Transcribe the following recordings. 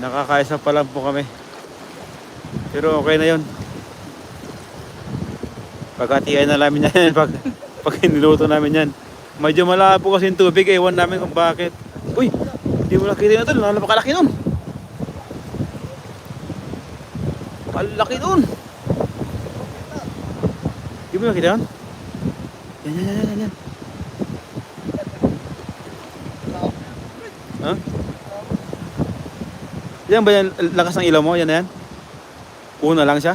Nakakaisa pa lang po kami. Pero okay na yun. Pagkatiyan na namin yan pag, pag niluto namin yan. Medyo malabo kasi yung tubig, ewan namin kung bakit. Uy, hindi mo nakita na ito, napakalaki nun. Kalaki nun. Hindi mo nakita yun? Yan, yan, yan, yan, yan. Ha? Yan ba yan, lakas ng ilaw mo? Yan na yan? Una lang siya?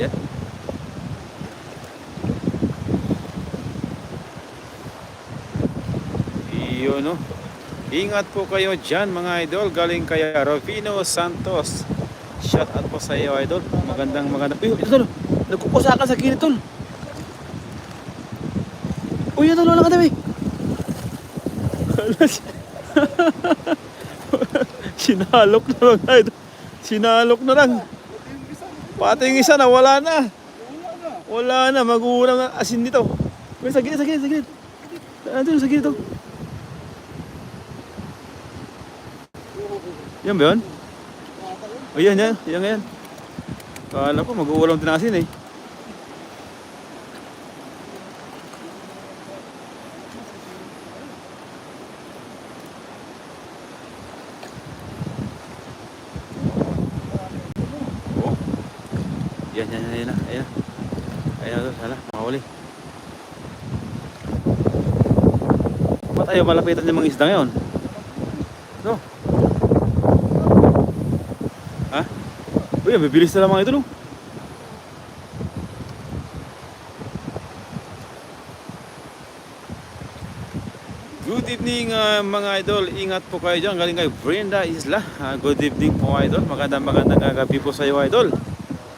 Yan. Iyon no. Ingat po kayo dyan mga idol. Galing kay Rufino Santos. Shout out po sa iyo idol. Magandang magandang. Uy, ito tol. Nagkukusakan sa gilid tol. Uy, ito lang katabi. Sinalok na mga idol. Sinalok na lang. Pati yung isa na wala na. Wala na. Mag-uurang ang asin nito. Uy, sa gilid, sa gilid, sa gilid. Andun, sa gilid to. Yan ba yun? O yan, yan. Yan, yan. Kala ko mag-uulang tinasin eh. Yan, yan, yan, yan. na, Ayan. Ayan na, hala, makahuli. Ba't ayaw malapitan yung mga isda ngayon? No? Ha? Uy, bibilis na mga ito, no? Good evening ah, mga idol. Ingat po kayo dyan. Galing kay Brenda Isla. Ah, good evening po idol. Magandang magandang gabi po sa iyo idol.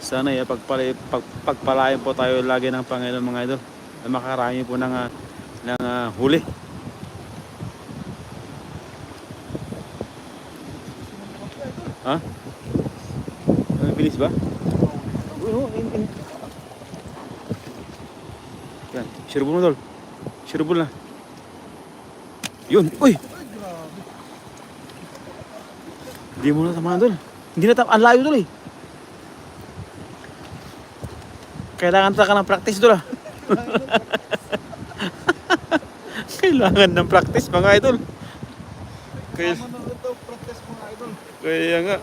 Sana ay pagpalay, pag, pagpalayan po tayo lagi ng Panginoon mga idol. Na makarami po ng, ah, ng ah, huli. Ha? Ang bilis ba? Yan, sirubol mo tol. Sirubol na. Yun, uy! Hindi mo na tamahan tol. Hindi na tamahan, ang layo tol eh. Kailangan ta ka ng practice tol ah. Kailangan ng practice mga idol. Kaya, kaya nga.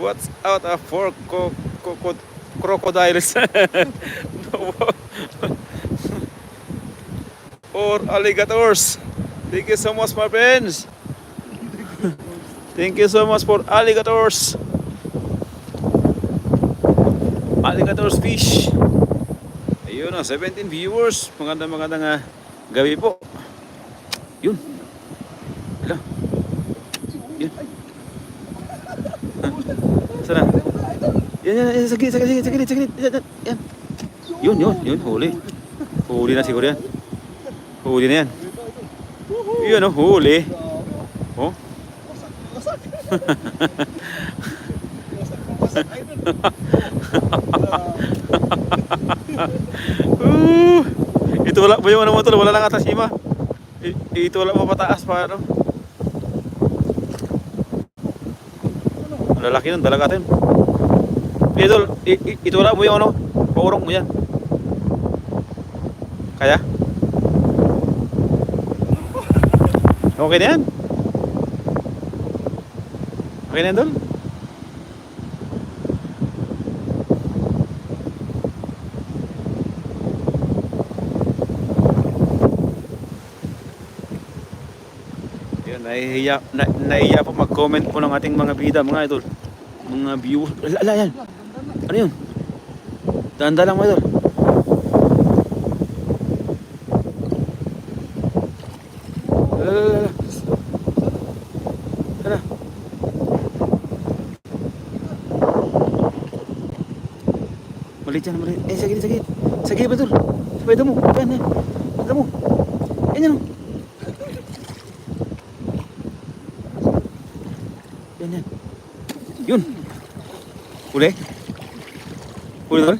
What's out of four co co co crocodiles? or alligators? Thank you so much, my friends. Thank you so much for alligators. Alligators fish. Ayun na, 17 viewers. Magandang magandang ah, gabi po. Yun. Hala. Yun. Sana. Yan, yan, yan, sa gilid, sa gilid, sa gilid, sa gilid. Yan, yan, yan. Yun, yun, yun, huli. Huli na siguro yan. Huli na yan. Yun, oh, huli. Oh. Uh, ito wala ba yung ano mo? Wala lang ata sima. I- ito wala pa pataas pa ano. Lalaki nun, dalaga natin. Ito, i- i- ito wala mo yung ano, paurong mo yan. Kaya? Okay na yan? Okay na yan, Dol? Yun, nahihiya, na, nahihiya po mag-comment po ng ating mga bida, mga idol. Mga viewers. Ala, ala, yan. Ano yun? Tanda lang, mga idol. Ala, ala, ala. Malit yan, malit. Eh, sagit, sagit. Sagit, betul. Sepeda mo. Yan, yan. Sepeda mo. Yan, yan. oh. Yan, yan. Yun. Huli? Huli tol?